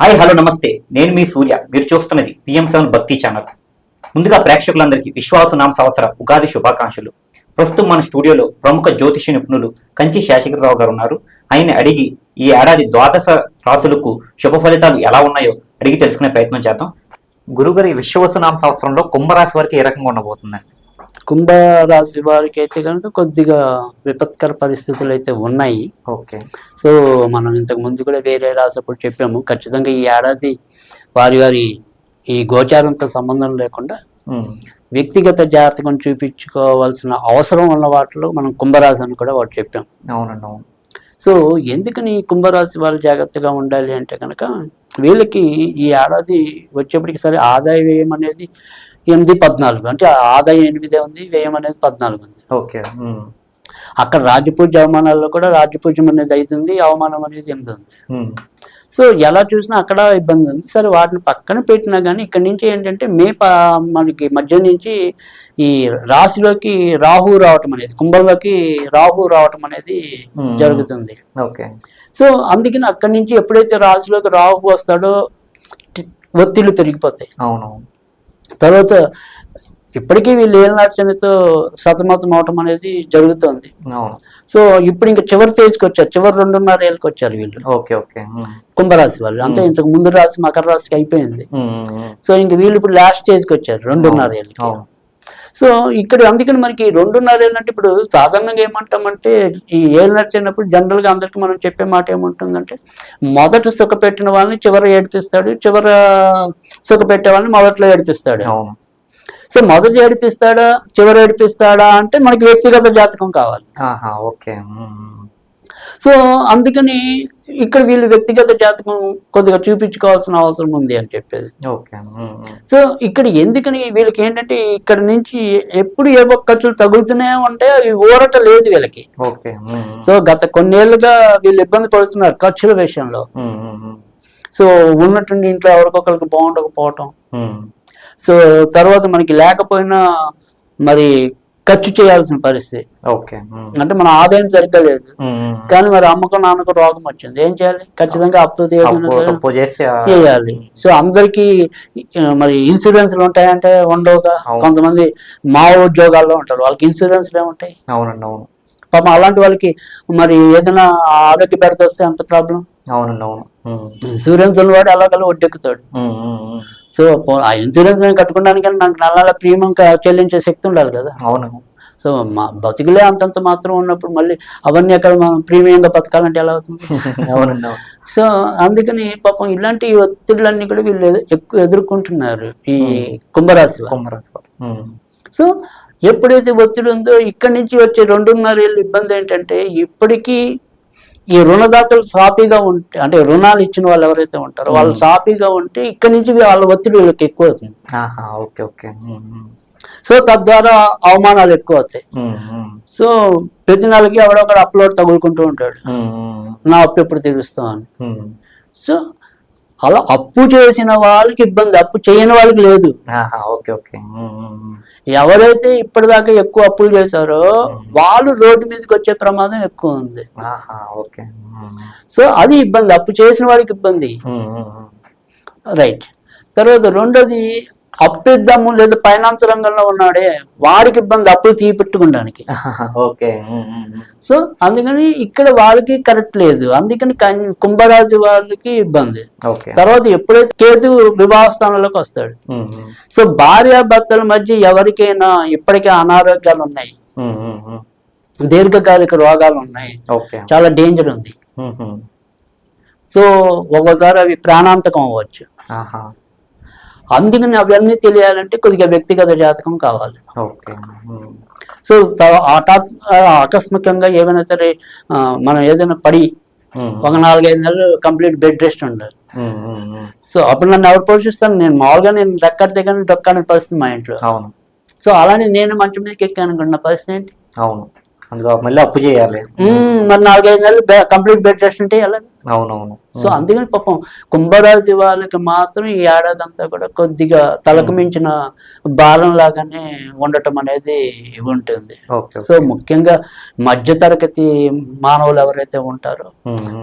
Hi hello నమస్తే. నేను మీ సూర్య. మీరు చూస్తున్నది పిఎం సెవెన్ భక్తి ఛానల్. ముందుగా ప్రేక్షకులందరికీ విశ్వాసనామ సంవత్సర ఉగాది శుభాకాంక్షలు. ప్రస్తుతం మన స్టూడియోలో ప్రముఖ జ్యోతిష నిపుణులు కంచి శేషగిరిరావు గారు ఉన్నారు. ఆయన అడిగి ఈ ఏడాది ద్వాదశ రాసులకు శుభ ఫలితాలు ఎలా ఉన్నాయో అడిగి తెలుసుకునే ప్రయత్నం చేద్దాం. గురుగారి ఈ విశ్వవసునామ సంవత్సరంలో కుంభరాశి వరకు ఏ రకంగా ఉండబోతుందండి? కుంభరాశి వారికి అయితే కనుక కొద్దిగా విపత్కర పరిస్థితులు అయితే ఉన్నాయి. ఓకే. సో మనం ఇంతకు ముందు కూడా వేరే రాసినప్పుడు చెప్పాము. ఖచ్చితంగా ఈ ఏడాది వారి వారి ఈ గోచారంతో సంబంధం లేకుండా వ్యక్తిగత జాతకం చూపించుకోవాల్సిన అవసరం ఉన్న వాటిలో మనం కుంభరాశి అని కూడా ఒకటి చెప్పాం. అవునండి అవును. సో ఎందుకని కుంభరాశి వాళ్ళు జాగ్రత్తగా ఉండాలి అంటే కనుక వీళ్ళకి ఈ ఏడాది వచ్చేప్పటికి సరే ఆదాయ వ్యయం అనేది ఎనిమిది పద్నాలుగు. అంటే ఆదాయం ఎనిమిదే ఉంది వ్యయం అనేది పద్నాలుగు ఉంది. ఓకే. అక్కడ రాజపూజ అవమానాల్లో కూడా రాజపూజ్యం అనేది అవుతుంది అవమానం అనేది ఎనిమిది ఉంది. సో ఎలా చూసినా అక్కడ ఇబ్బంది ఉంది. సరే వాటిని పక్కన పెట్టినా కానీ ఇక్కడ నుంచి ఏంటంటే మే మనకి మధ్య నుంచి ఈ రాశిలోకి రాహు రావటం అనేది కుంభంలోకి రాహు రావటం అనేది. జరుగుతుంది. ఓకే. సో అందుకని అక్కడి నుంచి ఎప్పుడైతే రాశిలోకి రాహు వస్తాడో ఒత్తిళ్ళు పెరిగిపోతాయి. అవునవును. తర్వాత ఇప్పటికీ వీళ్ళు ఏళ్ళనాటితో సతమతం అవటం అనేది జరుగుతుంది. సో ఇప్పుడు ఇంకా చివరి ఫేజ్కి వచ్చారు. చివరి రెండున్నర ఏళ్ళకి వచ్చారు వీళ్ళు. Okay okay. కుంభరాశి వాళ్ళు. Hmm. ఇంతకు ముందు రాశి మకర రాశికి అయిపోయింది. సో ఇంక వీళ్ళు ఇప్పుడు లాస్ట్ స్టేజ్కి వచ్చారు. రెండున్నర ఏళ్ళకి. సో ఇక్కడ అందుకని మనకి రెండున్నర ఏళ్ళు అంటే ఇప్పుడు సాధారణంగా ఏమంటామంటే ఈ ఏళ్ళు నడిచినప్పుడు జనరల్గా అందరికి మనం చెప్పే మాట ఏముంటుందంటే మొదట సుఖ పెట్టిన వాళ్ళని చివర ఏడిపిస్తాడు చివర సుఖ పెట్టే వాళ్ళని మొదట్లో ఏడిపిస్తాడు. సో మొదట ఏడిపిస్తాడా చివర ఏడిపిస్తాడా అంటే మనకి వ్యక్తిగత జాతకం కావాలి. ఓకే. సో అందుకని ఇక్కడ వీళ్ళు వ్యక్తిగత జాతకం కొద్దిగా చూపించుకోవాల్సిన అవసరం ఉంది అని చెప్పేది. సో ఇక్కడ ఎందుకని వీళ్ళకి ఏంటంటే ఇక్కడ నుంచి ఎప్పుడు ఏ ఒక్క ఖర్చులు తగులుతూనే ఉంటాయి అవి ఊరట లేదు వీళ్ళకి. సో గత కొన్నేళ్ళుగా వీళ్ళు ఇబ్బంది పడుతున్నారు ఖర్చుల విషయంలో. సో ఉన్నట్టుండి ఇంట్లో ఎవరికొకరికి బాగుండకపోవటం. సో తర్వాత మనకి లేకపోయినా మరి ఖర్చు చేయాల్సిన పరిస్థితి. అంటే మన ఆదాయం సరిగ్గా లేదు. కానీ మరి అమ్మకం నాన్నకు రోగం వచ్చింది. ఏం చేయాలి? ఖచ్చితంగా అప్పు చేయాలి. సో అందరికి మరి ఇన్సూరెన్స్లు ఉంటాయంటే ఉండవుగా. కొంతమంది మా ఉద్యోగాల్లో ఉంటారు. వాళ్ళకి ఇన్సూరెన్స్లు ఏముంటాయి? అవునండి అవును. పాపం అలాంటి వాళ్ళకి మరి ఏదైనా ఆరోగ్య బెడత వస్తే అంత ప్రాబ్లం? అవునండి అవును. ఇన్సూరెన్స్ ఉన్నవాడు అలాగలా ఒడ్డెక్కుతాడు. సో ఆ ఇన్సూరెన్స్ కట్టుకోవడానికి నాకు నెల నెల ప్రీమియం చెల్లించే శక్తి ఉండాలి కదా. అవును. సో మా బతుకులే అంతంత మాత్రం ఉన్నప్పుడు మళ్ళీ అవన్నీ అక్కడ మనం ప్రీమియంగా బతకాలంటే ఎలా అవుతుంది? అవునండి సో అందుకని పాపం ఇలాంటి ఒత్తిళ్ళన్నీ కూడా వీళ్ళు ఎక్కువ ఎదుర్కొంటున్నారు ఈ కుంభరాశి. ఉమ్, సో ఎప్పుడైతే ఒత్తిడి ఉందో ఇక్కడి నుంచి వచ్చే రెండున్నర ఏళ్ళ ఇబ్బంది ఏంటంటే ఇప్పటికీ ఈ రుణదాతలు సాఫీగా ఉంటే అంటే రుణాలు ఇచ్చిన వాళ్ళు ఎవరైతే ఉంటారో వాళ్ళు సాఫీగా ఉంటే ఇక్కడి నుంచి వాళ్ళ ఒత్తిడి వీళ్ళకి ఎక్కువ అవుతుంది. Okay okay. సో తద్వారా అవమానాలు ఎక్కువ అవుతాయి. సో ప్రతి నెలకి ఎవడొకడు అప్లోడ్ తగులుకుంటూ ఉంటాడు. నా అప్పు ఎప్పుడు తీరుస్తాం అని ఉమ్. సో అలా అప్పు చేసిన వాళ్ళకి ఇబ్బంది అప్పు చేయని వాళ్ళకి లేదు. Okay okay. ఎవరైతే ఇప్పటిదాకా ఎక్కువ అప్పులు చేశారో వాళ్ళు రోడ్డు మీదకి వచ్చే ప్రమాదం ఎక్కువ ఉంది. ఆహా ఓకే. సో అది ఇబ్బంది అప్పు చేసిన వాడికి ఇబ్బంది. రైట్. తర్వాత రెండోది అప్పు ఇద్దాము లేదా ఫైనాన్స్ రంగంలో ఉన్నాడే వాడికి ఇబ్బంది అప్పులు తీపెట్టుకోవడానికి ఓకే. సో అందుకని ఇక్కడ వాళ్ళకి కరెక్ట్ లేదు. అందుకని కన్- కుంభరాశి వాళ్ళకి ఇబ్బంది. ఓకే. తర్వాత ఎప్పుడైతే కేతు వివాహ స్థానంలోకి వస్తాడు. సో భార్యాభర్తల మధ్య ఎవరికైనా ఇప్పటికే అనారోగ్యాలు ఉన్నాయి. దీర్ఘకాలిక రోగాలు ఉన్నాయి ఓకే. చాలా డేంజర్ ఉంది. సో ఒక్కోసారి అవి ప్రాణాంతకం అవ్వచ్చు. ఆహా. అందుకని అవన్నీ తెలియాలంటే కొద్దిగా వ్యక్తిగత జాతకం కావాలి. సో హఠాత్ ఆకస్మికంగా ఏమైనా సరే మనం ఏదైనా పడి ఒక నాలుగైదు నెలలు కంప్లీట్ బెడ్ రెస్ట్ ఉండాలి. సో అప్పుడు నన్ను ఎవరు పోషిస్తాను నేను మామూలుగా నేను రెక్కడితే కానీ డొక్కని పరిస్థితి మా ఇంట్లో. అవును. సో అలానే నేను మంచం మీదకి ఎక్కాను అనుకున్న పరిస్థితి ఏంటి? అవును. అందులో మళ్ళీ అప్పు చేయాలి. మరి నాలుగైదు నెలలు కంప్లీట్ బెడ్ రెస్ట్ ఉంటే ఎలా? అవునవును. సో అందుకని పాపం కుంభరాశి వాళ్ళకి మాత్రం ఈ ఏడాది అంతా కూడా కొద్దిగా తలకు మించిన భారం లాగానే ఉండటం అనేది ఉంటుంది. సో ముఖ్యంగా మధ్యతరగతి మానవులు ఎవరైతే ఉంటారో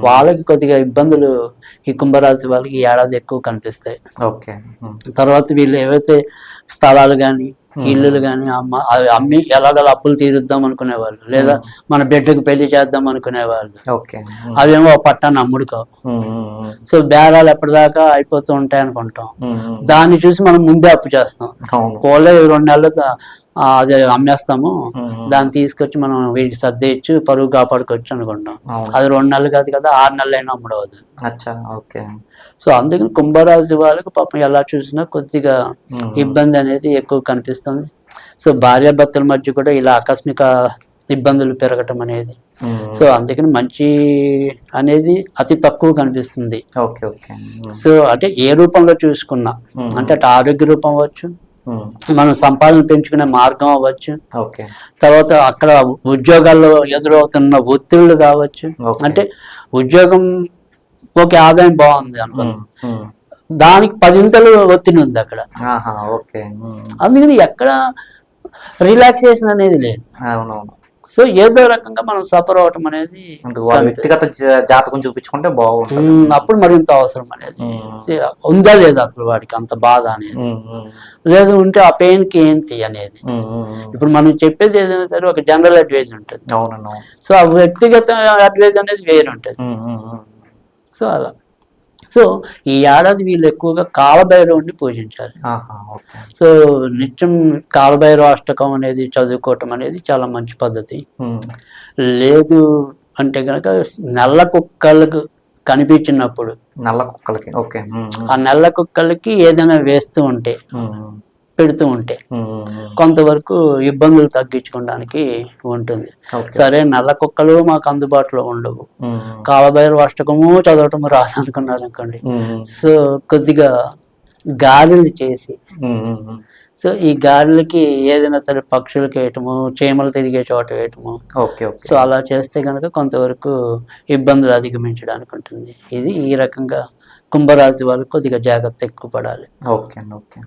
వాళ్ళకి కొద్దిగా ఇబ్బందులు ఈ కుంభరాశి వాళ్ళకి ఏడాది ఎక్కువ కనిపిస్తాయి. తర్వాత వీళ్ళు ఏవైతే స్థలాలు కానీ ఇల్లులు కానీ అమ్మ అవి అమ్మి ఎలాగలా అప్పులు తీరుద్దాం అనుకునేవాళ్ళు. లేదా మన బిడ్డకు పెళ్ళి చేద్దాం అనుకునేవాళ్ళు. అవేమో పట్టాన్ని అమ్ముడుకో సో బేరాలు ఎప్పటిదాకా అయిపోతూ ఉంటాయి అనుకుంటాం. దాన్ని చూసి మనం ముందే అప్పు చేస్తాం. కోళ్ళే రెండు నెలలు అదే అమ్మేస్తాము. దాన్ని తీసుకొచ్చి మనం వీడికి సర్దేయచ్చు పరువు కాపాడుకోవచ్చు అనుకుంటాం. అది రెండు నెలలు కాదు కదా ఆరు నెలలు అయినా అమ్ముడవద్దు ఓకే. సో అందుకని కుంభరాశి వాళ్ళకి పాపం ఎలా చూసినా కొద్దిగా ఇబ్బంది అనేది ఎక్కువ కనిపిస్తుంది. సో భార్యాభర్తల మధ్య కూడా ఇలా ఆకస్మిక ఇబ్బందులు పెరగటం అనేది సో అందుకని మంచి అనేది అతి తక్కువ కనిపిస్తుంది. సో అంటే ఏ రూపంలో చూసుకున్నా ఉమ్, అంటే అటు ఆరోగ్య రూపం అవ్వచ్చు మనం సంపాదన పెంచుకునే మార్గం అవ్వచ్చు తర్వాత అక్కడ ఉద్యోగాల్లో ఎదురవుతున్న ఒత్తిళ్ళు కావచ్చు. అంటే ఉద్యోగం ఓకే ఆదాయం బాగుంది ఉమ్, దానికి పదింతలు ఒత్తిడి ఉంది అక్కడ. అందుకని ఎక్కడ రిలాక్సేషన్ అనేది లేదు. సో ఏదో రకంగా మనం సఫర్ అవటం అనేది వ్యక్తిగత జాతకం చూపించుకుంటే బాగుంటుంది. అప్పుడు మరింత అవసరం అనేది. ఉందా లేదా అసలు వాడికి అంత బాధ అనేది? లేదు ఉంటే ఆ పెయిన్కి ఏంటి అనేది? ఇప్పుడు మనం చెప్పేది ఏదైనా సరే ఒక జనరల్ అడ్వైజ్ ఉంటుంది. సో ఆ వ్యక్తిగత అడ్వైజ్ అనేది వేరు ఉంటుంది సో అలా. సో ఈ ఏడాది వీళ్ళు ఎక్కువగా కాలభైరవుని పూజించాలి సో నిత్యం కాలభైరవ అష్టకం అనేది చదువుకోవటం అనేది చాలా మంచి పద్ధతి. లేదు అంటే కనుక నల్ల కుక్కలకు కనిపించినప్పుడు నల్ల కుక్కలకి ఓకే. ఆ నల్ల కుక్కలకి ఏదైనా వేస్తూ ఉంటే పెడుతూ ఉంటే కొంతవరకు ఇబ్బందులు తగ్గించుకోవడానికి ఉంటుంది. సరే నల్ల కుక్కలు మాకు అందుబాటులో ఉండవు. కాలభైరవ అష్టకము చదవటము రాదనుకున్నారు అనుకోండి ఉమ్, ఉమ్, సో కొద్దిగా గాలులు చేసి సో ఈ గాలులకి ఏదైనా సరే పక్షులకి వేయటము చీమలు తిరిగే చోట వేయటము. సో అలా చేస్తే కనుక కొంతవరకు ఇబ్బందులు అధిగమించడానికి ఉంటుంది. ఇది ఈ రకంగా కుంభరాశి వాళ్ళు కొద్దిగా జాగ్రత్త ఎక్కువ పడాలి. ఓకే అండి ఓకే.